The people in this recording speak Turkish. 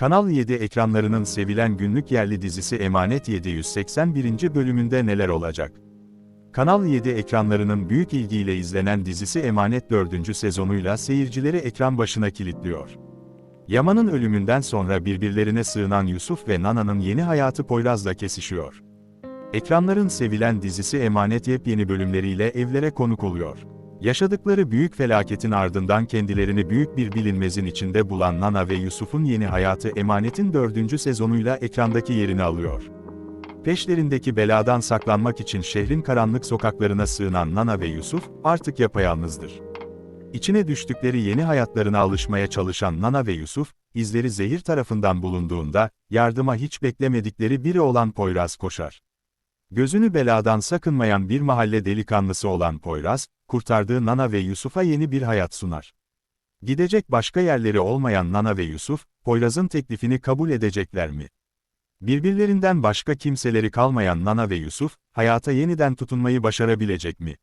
Kanal 7 ekranlarının sevilen günlük yerli dizisi Emanet 781. bölümünde neler olacak? Kanal 7 ekranlarının büyük ilgiyle izlenen dizisi Emanet 4. sezonuyla seyircileri ekran başına kilitliyor. Yaman'ın ölümünden sonra birbirlerine sığınan Yusuf ve Nana'nın yeni hayatı Poyraz'la kesişiyor. Ekranların sevilen dizisi Emanet yepyeni bölümleriyle evlere konuk oluyor. Yaşadıkları büyük felaketin ardından kendilerini büyük bir bilinmezin içinde bulan Nana ve Yusuf'un yeni hayatı Emanet'in dördüncü sezonuyla ekrandaki yerini alıyor. Peşlerindeki beladan saklanmak için şehrin karanlık sokaklarına sığınan Nana ve Yusuf, artık yapayalnızdır. İçine düştükleri yeni hayatlarına alışmaya çalışan Nana ve Yusuf, izleri zehir tarafından bulunduğunda, yardıma hiç beklemedikleri biri olan Poyraz koşar. Gözünü beladan sakınmayan bir mahalle delikanlısı olan Poyraz, kurtardığı Nana ve Yusuf'a yeni bir hayat sunar. Gidecek başka yerleri olmayan Nana ve Yusuf, Poyraz'ın teklifini kabul edecekler mi? Birbirlerinden başka kimseleri kalmayan Nana ve Yusuf, hayata yeniden tutunmayı başarabilecek mi?